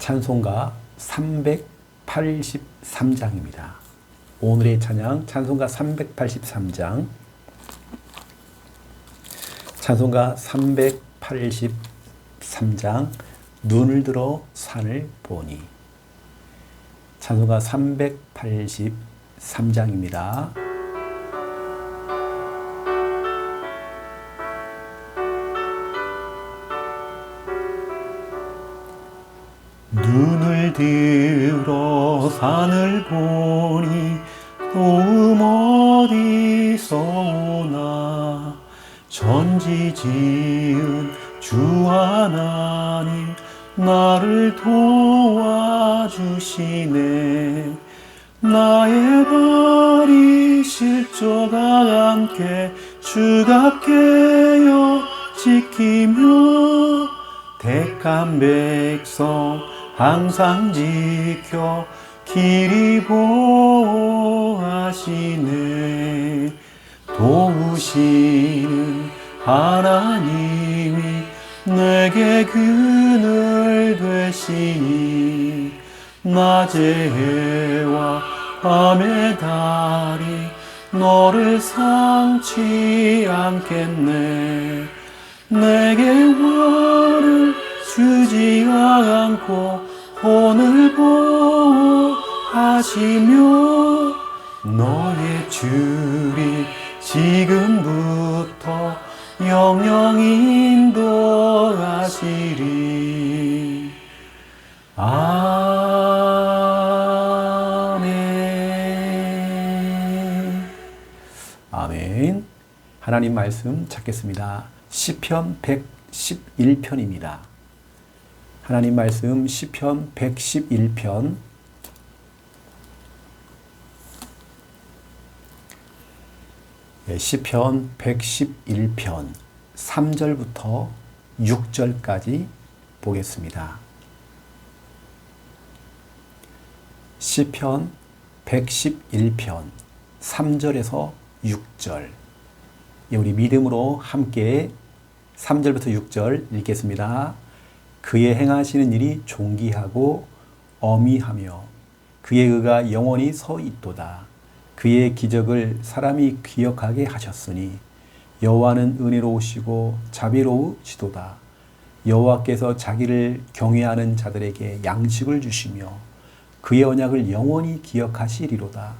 찬송가 383장입니다. 오늘의 찬양 찬송가 383장 찬송가 383장 눈을 들어 산을 보니 찬송가 383장입니다. 눈을 들어 산을 보니 도움 어디서 오나. 전지 지은 주 하나님 나를 도와주시네. 나의 발이 실조가 않게 주가 깨어 지키며 택한 백성 항상 지켜 길이 보호하시네. 도우시는 하나님이 내게 그늘 되시니 낮의 해와 밤의 달이 너를 상치 않겠네. 내게 화를 주지 않고 오늘 보호하시며 너의 줄이 지금부터 영영 인도하시리 아멘 아멘. 하나님 말씀 찾겠습니다. 시편 111편입니다. 하나님 말씀 시편 111편 예, 시편 111편 3절부터 6절까지 보겠습니다. 시편 111편 3절에서 6절 예, 우리 믿음으로 함께 3절부터 6절 읽겠습니다. 그의 행하시는 일이 존귀하고 어미하며 그의 의가 영원히 서 있도다. 그의 기적을 사람이 기억하게 하셨으니 여호와는 은혜로우시고 자비로우시도다. 여호와께서 자기를 경외하는 자들에게 양식을 주시며 그의 언약을 영원히 기억하시리로다.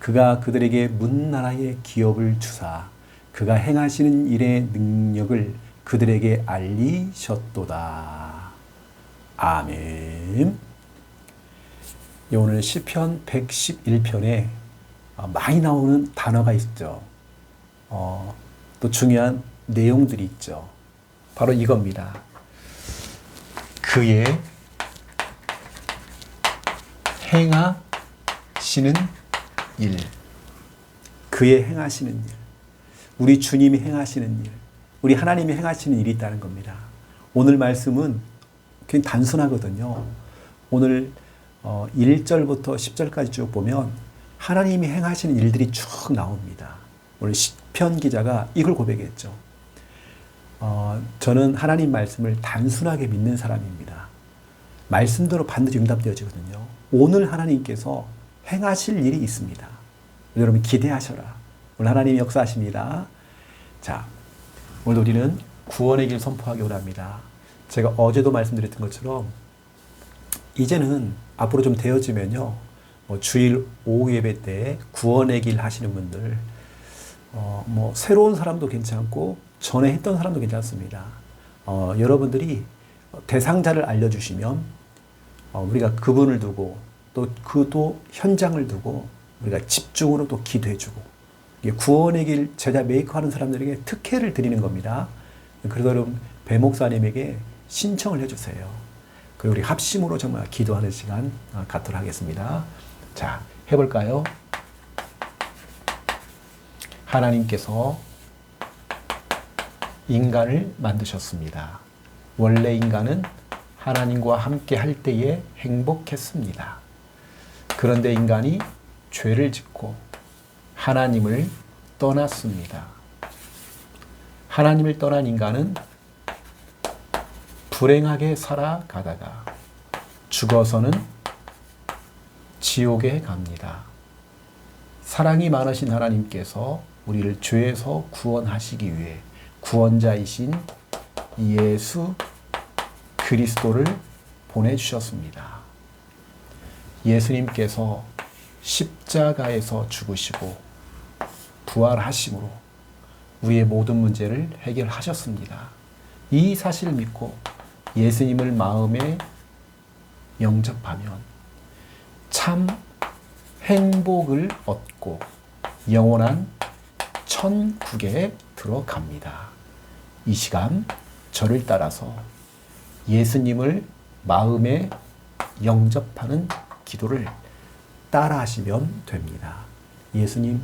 그가 그들에게 문나라의 기업을 주사 그가 행하시는 일의 능력을 그들에게 알리셨도다. 아멘. 오늘 시편 111편에 많이 나오는 단어가 있죠. 어, 또 중요한 내용들이 있죠. 바로 이겁니다. 그의 행하시는 일. 그의 행하시는 일. 우리 주님이 행하시는 일. 우리 하나님이 행하시는 일이 있다는 겁니다. 오늘 말씀은 그냥 단순하거든요. 오늘 1절부터 10절까지 쭉 보면 하나님이 행하시는 일들이 쭉 나옵니다. 오늘 시편 기자가 이걸 고백했죠. 어, 저는 하나님 말씀을 단순하게 믿는 사람입니다. 말씀대로 반드시 응답되어지거든요. 오늘 하나님께서 행하실 일이 있습니다. 여러분 기대하셔라. 오늘 하나님이 역사하십니다. 자, 오늘 우리는 구원의 길 선포하기 원합니다. 제가 어제도 말씀드렸던 것처럼 이제는 앞으로 좀 되어지면요. 뭐 주일 오후 예배 때 구원의 길 하시는 분들, 어, 뭐 새로운 사람도 괜찮고 전에 했던 사람도 괜찮습니다. 어, 여러분들이 대상자를 알려주시면 어, 우리가 그분을 두고 또 그도 현장을 두고 우리가 집중으로 또 기도해주고 구원의 길 제자 메이커 하는 사람들에게 특혜를 드리는 겁니다. 그래서 여러분 배 목사님에게 신청을 해주세요. 그리고 우리 합심으로 정말 기도하는 시간 어, 갖도록 하겠습니다. 자 해볼까요? 하나님께서 인간을 만드셨습니다. 원래 인간은 하나님과 함께 할 때에 행복했습니다. 그런데 인간이 죄를 짓고 하나님을 떠났습니다. 하나님을 떠난 인간은 불행하게 살아가다가 죽어서는 지옥에 갑니다. 사랑이 많으신 하나님께서 우리를 죄에서 구원하시기 위해 구원자이신 예수 그리스도를 보내주셨습니다. 예수님께서 십자가에서 죽으시고 부활하심으로 우리의 모든 문제를 해결하셨습니다. 이 사실을 믿고 예수님을 마음에 영접하면 참 행복을 얻고 영원한 천국에 들어갑니다. 이 시간 저를 따라서 예수님을 마음에 영접하는 기도를 따라 하시면 됩니다. 예수님,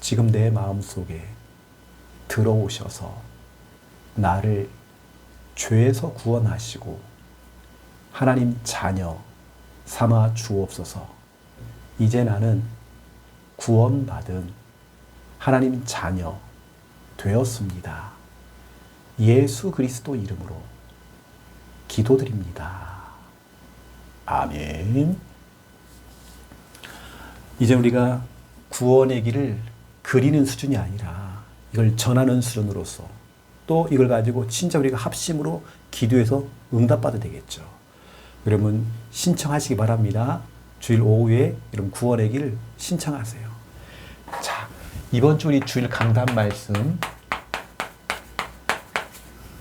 지금 내 마음 속에 들어오셔서 나를 죄에서 구원하시고 하나님 자녀 삼아 주옵소서. 이제 나는 구원받은 하나님 자녀 되었습니다. 예수 그리스도 이름으로 기도드립니다. 아멘. 이제 우리가 구원의 길을 그리는 수준이 아니라 이걸 전하는 수준으로서 또 이걸 가지고 진짜 우리가 합심으로 기도해서 응답받아야 되겠죠. 여러분 신청하시기 바랍니다. 주일 오후에 여러분 구원의 길 신청하세요. 자, 이번 주 우리 주일 강단 말씀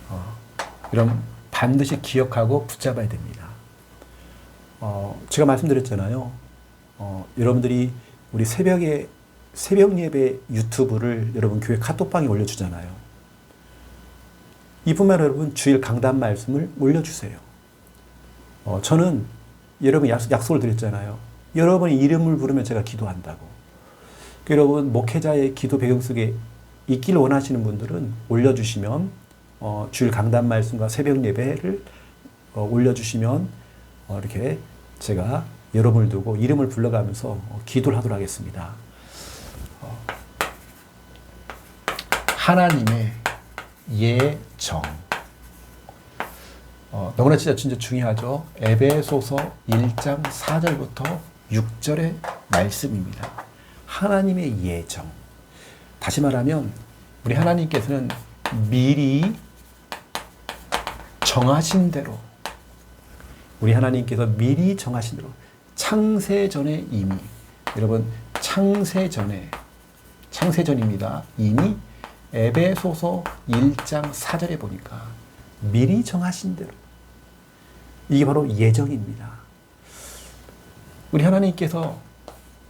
어, 여러분 반드시 기억하고 붙잡아야 됩니다. 어, 제가 말씀드렸잖아요. 어, 여러분들이 우리 새벽에 새벽 예배 유튜브를 여러분 교회 카톡방에 올려주잖아요. 이뿐만 여러분 주일 강단 말씀을 올려주세요. 어, 저는 여러분 약속, 약속 을 드렸잖아요. 여러분의 이름을 부르면 제가 기도한다고. 여러분 목회자의 기도 배경 속에 있기를 원하시는 분들은 올려주시면 어, 주일 강단 말씀과 새벽 예배를 어, 올려주시면 어, 이렇게 제가 여러분을 두고 이름을 불러가면서 어, 기도를 하도록 하겠습니다. 어, 하나님의 예정. 어, 너무나 진짜 진짜 중요하죠. 에베소서 1장 4절부터 6절의 말씀입니다. 하나님의 예정. 다시 말하면 우리 하나님께서는 미리 정하신 대로 우리 하나님께서 미리 정하신 대로 창세 전에 이미 여러분 창세 전에 창세 전입니다. 이미 에베소서 1장 4절에 보니까 미리 정하신 대로 이게 바로 예정입니다. 우리 하나님께서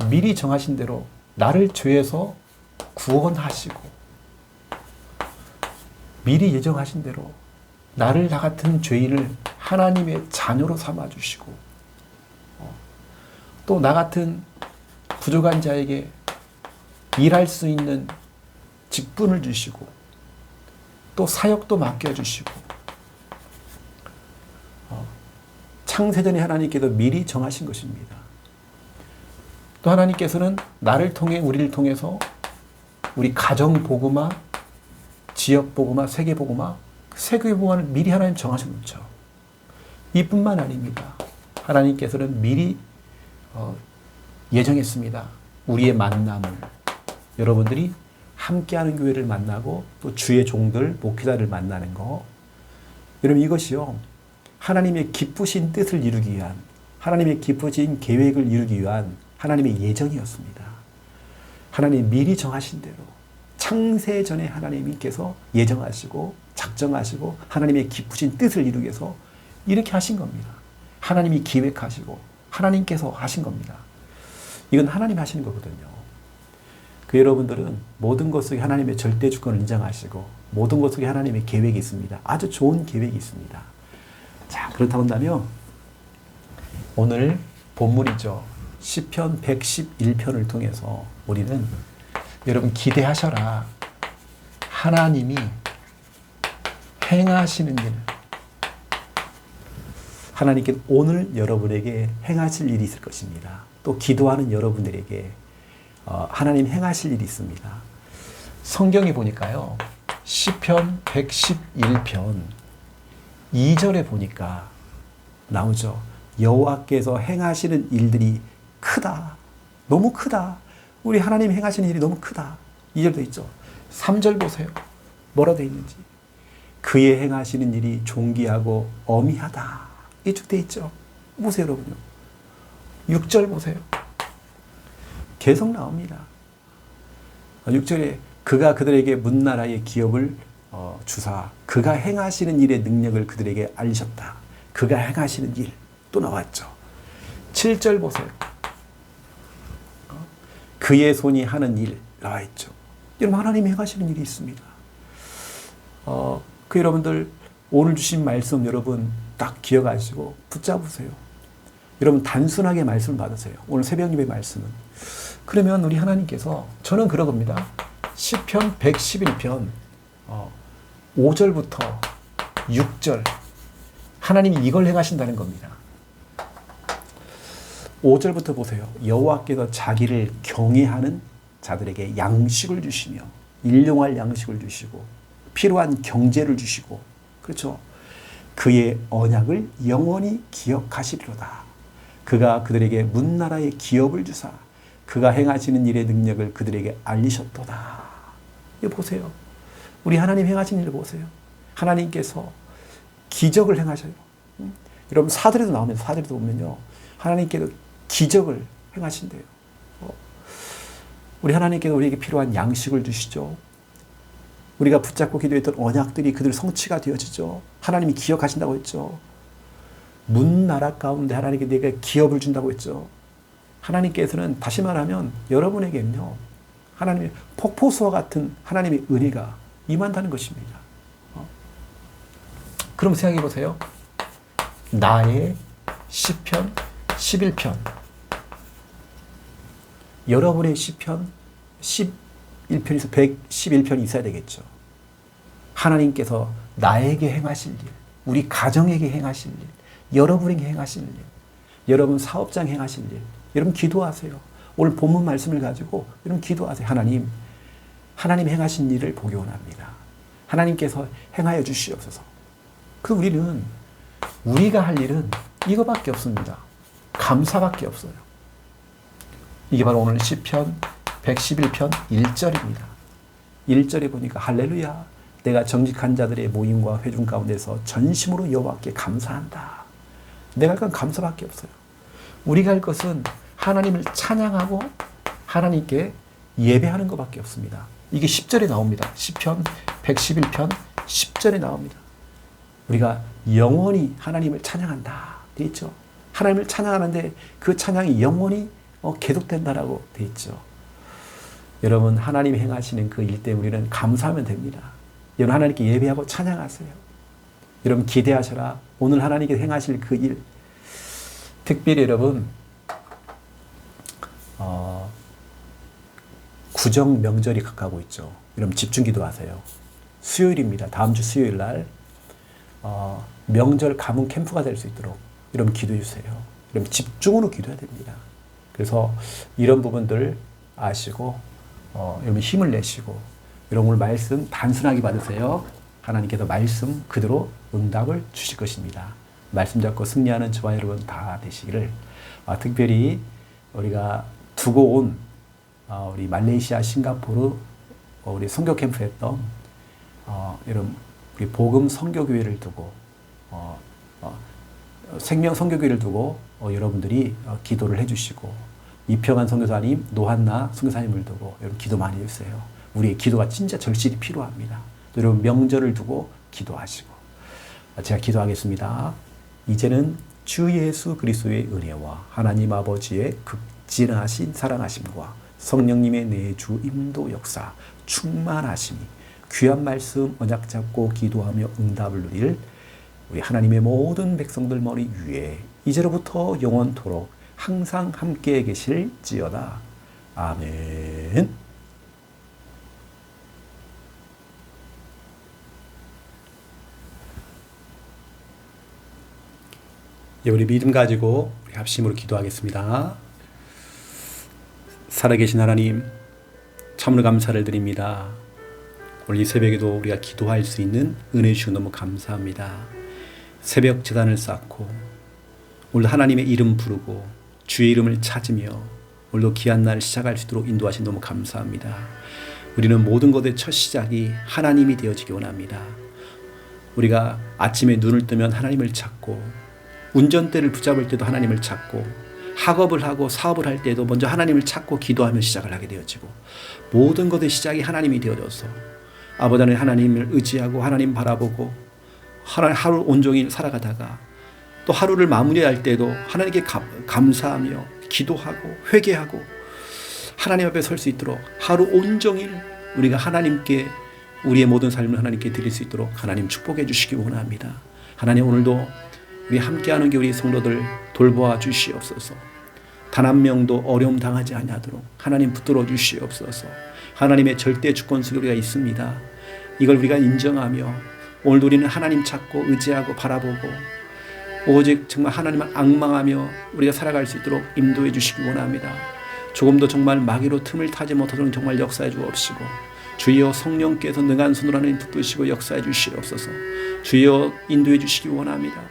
미리 정하신 대로 나를 죄에서 구원하시고 미리 예정하신 대로 나를 나 같은 죄인을 하나님의 자녀로 삼아 주시고 또 나 같은 부족한 자에게 일할 수 있는 직분을 주시고 또 사역도 맡겨 주시고 어, 창세전에 하나님께서 미리 정하신 것입니다. 또 하나님께서는 나를 통해 우리를 통해서 우리 가정 복음화, 지역 복음화, 세계 복음화, 세계 복음화를 미리 하나님 정하셨죠. 이뿐만 아닙니다. 하나님께서는 미리 어, 예정했습니다. 우리의 만남을 여러분들이 함께하는 교회를 만나고 또 주의 종들 목회자를 만나는 거. 여러분 이것이요 하나님의 기쁘신 뜻을 이루기 위한 하나님의 기쁘신 계획을 이루기 위한 하나님의 예정이었습니다. 하나님 미리 정하신 대로 창세 전에 하나님께서 예정하시고 작정하시고 하나님의 기쁘신 뜻을 이루기 위해서 이렇게 하신 겁니다. 하나님이 기획하시고 하나님께서 하신 겁니다. 이건 하나님 하시는 거거든요. 그 여러분들은 모든 것 속에 하나님의 절대 주권을 인정하시고 모든 것 속에 하나님의 계획이 있습니다. 아주 좋은 계획이 있습니다. 자, 그렇다고 한다면 오늘 본문이죠. 시편 111편을 통해서 우리는 여러분 기대하셔라. 하나님이 행하시는 일. 하나님께 오늘 여러분에게 행하실 일이 있을 것입니다. 또 기도하는 여러분들에게 어, 하나님 행하실 일이 있습니다. 성경에 보니까요. 시편 111편 2절에 보니까 나오죠. 여호와께서 행하시는 일들이 크다. 너무 크다. 우리 하나님 행하시는 일이 너무 크다. 2절도 있죠. 3절 보세요. 뭐라 되어 있는지. 그의 행하시는 일이 존귀하고 어미하다. 이쭉 되어 있죠. 보세요, 여러분요. 6절 보세요. 계속 나옵니다. 6절에 그가 그들에게 문나라의 기업을 어, 주사 그가 행하시는 일의 능력을 그들에게 알리셨다. 그가 행하시는 일 또 나왔죠. 7절 보세요. 어? 그의 손이 하는 일 나와 있죠. 여러분 하나님이 행하시는 일이 있습니다. 어, 그 여러분들 오늘 주신 말씀 여러분 딱 기억하시고 붙잡으세요. 여러분 단순하게 말씀을 받으세요. 오늘 새벽 예배 말씀은. 그러면 우리 하나님께서 저는 그러겁니다. 시편 111편 어, 5절부터 6절 하나님이 이걸 행하신다는 겁니다. 5절부터 보세요. 여호와께서 자기를 경외하는 자들에게 양식을 주시며 일용할 양식을 주시고 필요한 경제를 주시고 그렇죠. 그의 언약을 영원히 기억하시리로다. 그가 그들에게 문나라의 기업을 주사 그가 행하시는 일의 능력을 그들에게 알리셨도다. 이거 보세요. 우리 하나님 행하신 일 보세요. 하나님께서 기적을 행하셔요. 여러분 사들에도 나오면 사들에도 보면요. 하나님께서 기적을 행하신대요. 어. 우리 하나님께서 우리에게 필요한 양식을 주시죠. 우리가 붙잡고 기도했던 언약들이 그들 성취가 되어지죠. 하나님이 기억하신다고 했죠. 문나라 가운데 하나님께 내가 기업을 준다고 했죠. 하나님께서는 다시 말하면 여러분에게는요. 하나님의 폭포수와 같은 하나님의 은혜가 임한다는 것입니다. 어? 그럼 생각해 보세요. 나의 시편 11편 여러분의 시편 11편에서 111편이 있어야 되겠죠. 하나님께서 나에게 행하실 일, 우리 가정에게 행하실 일, 여러분에게 행하실 일, 여러분 사업장 행하실 일, 여러분 기도하세요. 오늘 본문 말씀을 가지고 여러분 기도하세요. 하나님, 하나님 행하신 일을 보기 원합니다. 하나님께서 행하여 주시옵소서. 그 우리는 우리가 할 일은 이거밖에 없습니다. 감사밖에 없어요. 이게 바로 오늘 시편 111편 1절입니다. 1절에 보니까 할렐루야 내가 정직한 자들의 모임과 회중 가운데서 전심으로 여호와께 감사한다. 내가 할 건 감사밖에 없어요. 우리가 할 것은 하나님을 찬양하고 하나님께 예배하는 것밖에 없습니다. 이게 10절에 나옵니다. 시편 111편 10절에 나옵니다. 우리가 영원히 하나님을 찬양한다. 돼 있죠. 하나님을 찬양하는데 그 찬양이 영원히 어, 계속된다라고 돼 있죠. 여러분 하나님이 행하시는 그 일 때문에 우리는 감사하면 됩니다. 여러분 하나님께 예배하고 찬양하세요. 여러분 기대하셔라. 오늘 하나님께 행하실 그 일. 특별히 여러분 구정 명절이 가까우고 있죠. 여러분 집중 기도 하세요. 수요일입니다. 다음 주 수요일 날 어, 명절 가문 캠프가 될 수 있도록 여러분 기도해 주세요. 여러분 집중으로 기도해야 됩니다. 그래서 이런 부분들 아시고 어, 여러분 힘을 내시고 여러분 말씀 단순하게 받으세요. 하나님께서 말씀 그대로 응답을 주실 것입니다. 말씀 잡고 승리하는 저와 여러분 다 되시기를 아, 특별히 우리가 두고 온 어, 우리 말레이시아, 싱가포르 어, 우리 선교 캠프 했던 어, 여러분 우리 복음 선교 교회를 두고 어, 어, 생명 선교 교회를 두고 어, 여러분들이 어, 기도를 해주시고 이평한 선교사님, 노한나 선교사님을 두고 여러분 기도 많이 해주세요. 우리의 기도가 진짜 절실히 필요합니다. 또 여러분 명절을 두고 기도하시고 아, 제가 기도하겠습니다. 이제는 주 예수 그리스도의 은혜와 하나님 아버지의 극진하신 사랑하심과 성령님의 내주 임도 역사 충만하심이 귀한 말씀 언약 잡고 기도하며 응답을 누릴 우리 하나님의 모든 백성들 머리 위에 이제로부터 영원토록 항상 함께 계실지어다. 아멘. 예, 우리 믿음 가지고 우리 합심으로 기도하겠습니다. 살아계신 하나님, 참으로 감사를 드립니다. 오늘 이 새벽에도 우리가 기도할 수 있는 은혜 주셔 너무 감사합니다. 새벽 재단을 쌓고 오늘 하나님의 이름 부르고 주의 이름을 찾으며 오늘도 귀한 날 시작할 수 있도록 인도하신 너무 감사합니다. 우리는 모든 것의 첫 시작이 하나님이 되어지기 원합니다. 우리가 아침에 눈을 뜨면 하나님을 찾고 운전대를 붙잡을 때도 하나님을 찾고 학업을 하고 사업을 할 때도 먼저 하나님을 찾고 기도하며 시작을 하게 되어지고 모든 것의 시작이 하나님이 되어져서 아버지는 하나님을 의지하고 하나님 바라보고 하루, 온종일 살아가다가 또 하루를 마무리할 때도 하나님께 감, 감사하며 기도하고 회개하고 하나님 앞에 설 수 있도록 하루 온종일 우리가 하나님께 우리의 모든 삶을 하나님께 드릴 수 있도록 하나님 축복해 주시기 원합니다. 하나님 오늘도 우리 함께하는 게 우리 성도들 돌보아 주시옵소서. 단 한 명도 어려움 당하지 아니하도록 하나님 붙들어 주시옵소서. 하나님의 절대 주권 속에 우리가 있습니다. 이걸 우리가 인정하며 오늘도 우리는 하나님 찾고 의지하고 바라보고 오직 정말 하나님을 악망하며 우리가 살아갈 수 있도록 인도해 주시기 원합니다. 조금도 정말 마귀로 틈을 타지 못하도록 정말 역사해 주옵시고 주여 성령께서 능한 손으로 하나님 붙드시고 역사해 주시옵소서 주여 인도해 주시기 원합니다.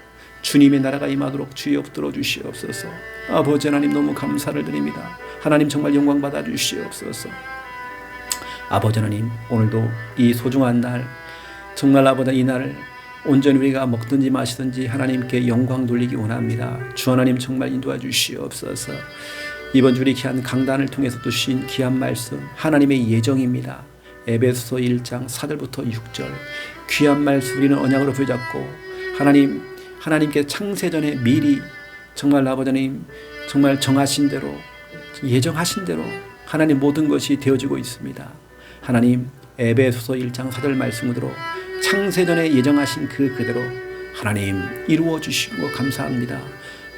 주님의 나라가 임하도록 주여 붙들어 주시옵소서 아버지 하나님 너무 감사를 드립니다. 하나님 정말 영광 받아 주시옵소서 아버지 하나님 오늘도 이 소중한 날 정말 아버지 이 날을 온전히 우리가 먹든지 마시든지 하나님께 영광 돌리기 원합니다. 주 하나님 정말 인도해 주시옵소서. 이번 주리 귀한 강단을 통해서 또 주신 귀한 말씀 하나님의 예정입니다. 에베소서 1장 4절부터 6절 귀한 말씀 우리는 언약으로 붙잡고 하나님 하나님께 창세전에 미리 정말 아버지님 정말 정하신 대로 예정하신 대로 하나님 모든 것이 되어지고 있습니다. 하나님 에베소서 1장 4절 말씀 으로 창세전에 예정하신 그 그대로 하나님 이루어 주시고 감사합니다.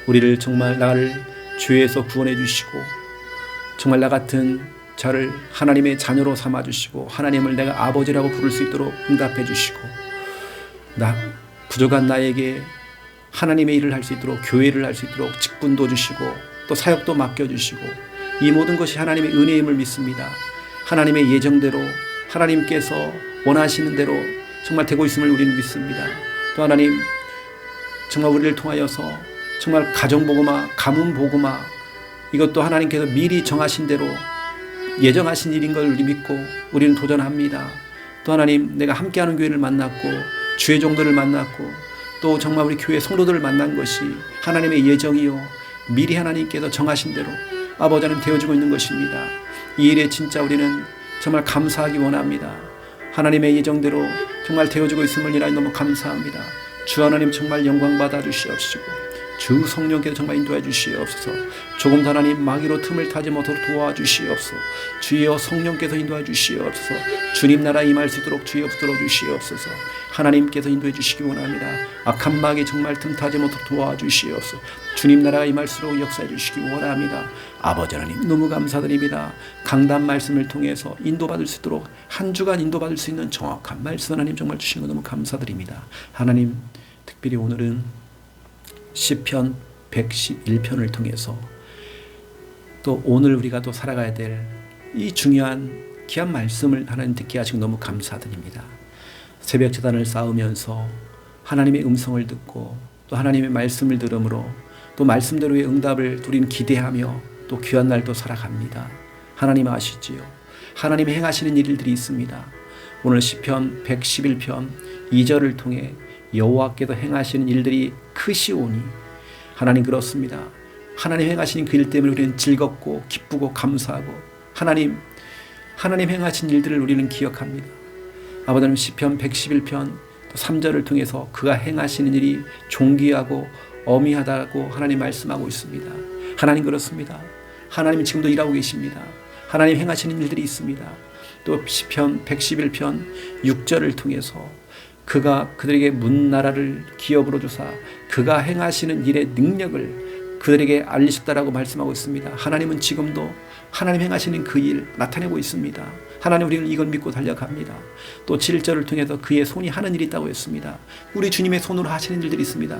우리를 정말 나를 죄에서 구원해 주시고 정말 나 같은 저를 하나님의 자녀로 삼아 주시고 하나님을 내가 아버지라고 부를 수 있도록 응답해 주시고 나 부족한 나에게 하나님의 일을 할 수 있도록 교회를 할 수 있도록 직분도 주시고 또 사역도 맡겨 주시고 이 모든 것이 하나님의 은혜임을 믿습니다. 하나님의 예정대로 하나님께서 원하시는 대로 정말 되고 있음을 우리는 믿습니다. 또 하나님 정말 우리를 통하여서 정말 가정보고마 가문보고마 이것도 하나님께서 미리 정하신 대로 예정하신 일인 걸 우리 믿고 우리는 도전합니다. 또 하나님 내가 함께하는 교회를 만났고 주의 종들을 만났고 또 정말 우리 교회 성도들을 만난 것이 하나님의 예정이요 미리 하나님께서 정하신 대로 아버지 하나님 되어지고 있는 것입니다. 이 일에 진짜 우리는 정말 감사하기 원합니다. 하나님의 예정대로 정말 되어지고 있음을 인하여 너무 감사합니다. 주 하나님 정말 영광 받아 주시옵시고 주 성령께서 정말 인도해 주시옵소서. 조금 더 하나님 마귀로 틈을 타지 못하도록 도와주시옵소서. 주여 성령께서 인도해 주시옵소서. 주님 나라 임할 수 있도록 주여 붙들어 주시옵소서. 하나님께서 인도해 주시기 원합니다. 악한 마귀 정말 틈 타지 못하도록 도와주시옵소서. 주님 나라가 임할수록 역사해 주시기 원합니다. 아버지 하나님 너무 감사드립니다. 강단 말씀을 통해서 인도받을 수 있도록 한 주간 인도받을 수 있는 정확한 말씀 하나님 정말 주신 거 너무 감사드립니다. 하나님 특별히 오늘은 시편 111편을 통해서 또 오늘 우리가 또 살아가야 될 이 중요한 귀한 말씀을 하나님 듣게 하시고 너무 감사드립니다. 새벽 재단을 쌓으면서 하나님의 음성을 듣고 또 하나님의 말씀을 들음으로 또 말씀대로의 응답을 우리는 기대하며 또 귀한 날도 살아갑니다. 하나님 아시지요. 하나님이 행하시는 일들이 있습니다. 오늘 시편 111편 2절을 통해 여호와께서 행하시는 일들이 크시오니 하나님 그렇습니다. 하나님 행하신 그일 때문에 우리는 즐겁고 기쁘고 감사하고 하나님 하나님 행하신 일들을 우리는 기억합니다. 아버지 시편 111편 또 3절을 통해서 그가 행하시는 일이 존귀하고 어미하다고 하나님 말씀하고 있습니다. 하나님 그렇습니다. 하나님 지금도 일하고 계십니다. 하나님 행하시는 일들이 있습니다. 또 시편 111편 6절을 통해서 그가 그들에게 문 나라를 기업으로 주사 그가 행하시는 일의 능력을 그들에게 알리셨다라고 말씀하고 있습니다. 하나님은 지금도 하나님 행하시는 그 일 나타내고 있습니다. 하나님 우리는 이걸 믿고 달려갑니다. 또 7절을 통해서 그의 손이 하는 일이 있다고 했습니다. 우리 주님의 손으로 하시는 일들이 있습니다.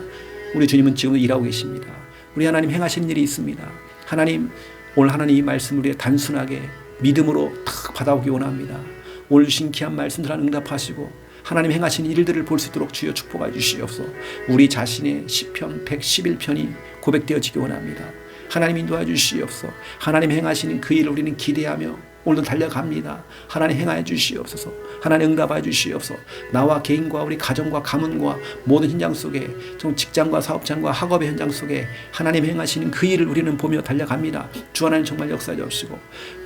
우리 주님은 지금도 일하고 계십니다. 우리 하나님 행하시는 일이 있습니다. 하나님 오늘 하나님 이 말씀을 우리가 단순하게 믿음으로 탁 받아오기 원합니다. 오늘 주신 귀한 말씀들 하나 응답하시고 하나님 행하신 일들을 볼 수 있도록 주여 축복해 주시옵소. 우리 자신의 시편 111편이 고백되어지기 원합니다. 하나님 인도해 주시옵소. 하나님 행하시는 그 일을 우리는 기대하며 오늘도 달려갑니다. 하나님 행하여 주시옵소서. 하나님 응답하여 주시옵소서. 나와 개인과 우리 가정과 가문과 모든 현장 속에 좀 직장과 사업장과 학업의 현장 속에 하나님 행하시는 그 일을 우리는 보며 달려갑니다. 주 하나님 정말 역사해 주시고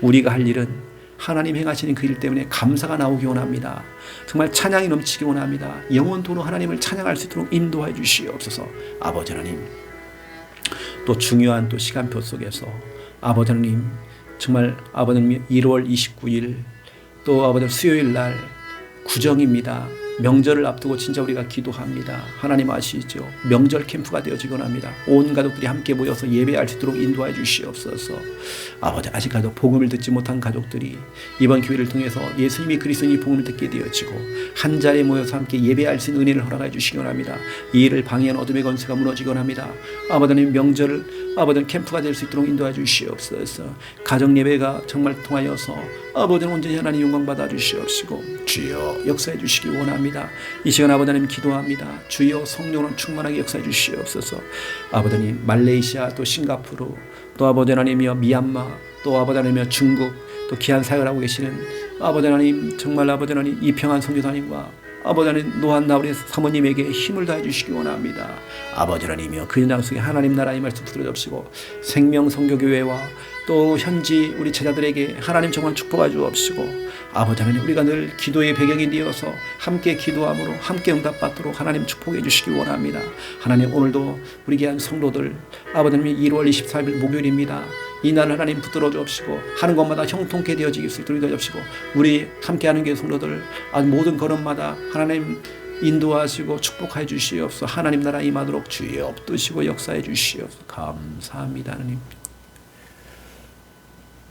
우리가 할 일은 하나님 행하시는 그 일 때문에 감사가 나오기 원합니다. 정말 찬양이 넘치기 원합니다. 영원토록 하나님을 찬양할 수 있도록 인도해 주시옵소서. 아버지 하나님 또 중요한 또 시간표 속에서 아버지 하나님 정말 아버지 하나님 1월 29일 또 아버지 하나님 수요일 날 구정입니다. 명절을 앞두고 진짜 우리가 기도합니다. 하나님 아시죠? 명절 캠프가 되어지곤 합니다. 온 가족들이 함께 모여서 예배할 수 있도록 인도해 주시옵소서. 아버지 아직까지 복음을 듣지 못한 가족들이 이번 교회를 통해서 예수님이 그리스도인이 복음을 듣게 되어지고 한 자리에 모여서 함께 예배할 수 있는 은혜를 허락해 주시기 합니다. 이 일을 방해한 어둠의 건세가 무너지곤 합니다. 아버지 하나님 명절을 아버지 캠프가 될 수 있도록 인도해 주시옵소서. 가정 예배가 정말 통하여서 아버지 는 온전히 하나님 영광 받아 주시옵시고 주여 역사해 주시기 원합니다. 이 시간 아버지 하나님 기도합니다. 주여 성령으로 충만하게 역사해 주시옵소서. 아버지 하나님 말레이시아 또 싱가포르 또 아버지 하나님이여 미얀마 또 아버지 하나님이여 중국 또 귀한 사역을 하고 계시는 아버지 하나님 정말 아버지 하나님 이평한 성교사님과 아버지 하나님 노한나 우리 사모님에게 힘을 다해 주시기 원합니다. 아버지 하나님이여 그 현장 속에 하나님 나라의 말씀 붙들어 접시고 생명 성교교회와 또 현지 우리 제자들에게 하나님 정말 축복해 주옵시고 아버지 하나님 우리가 늘 기도의 배경이 되어서 함께 기도함으로 함께 응답받도록 하나님 축복해 주시기 원합니다. 하나님 오늘도 우리 귀한 성도들 아버지 하나님 1월 24일 목요일입니다. 이날 하나님 붙들어 주옵시고 하는 것마다 형통케 되어지기 수 있도록 도와주시고 우리 함께하는 게 성도들 아, 모든 걸음마다 하나님 인도하시고 축복해 주시옵소서 하나님 나라 임하도록 주여 없으시고 역사해 주시옵소서 감사합니다 하나님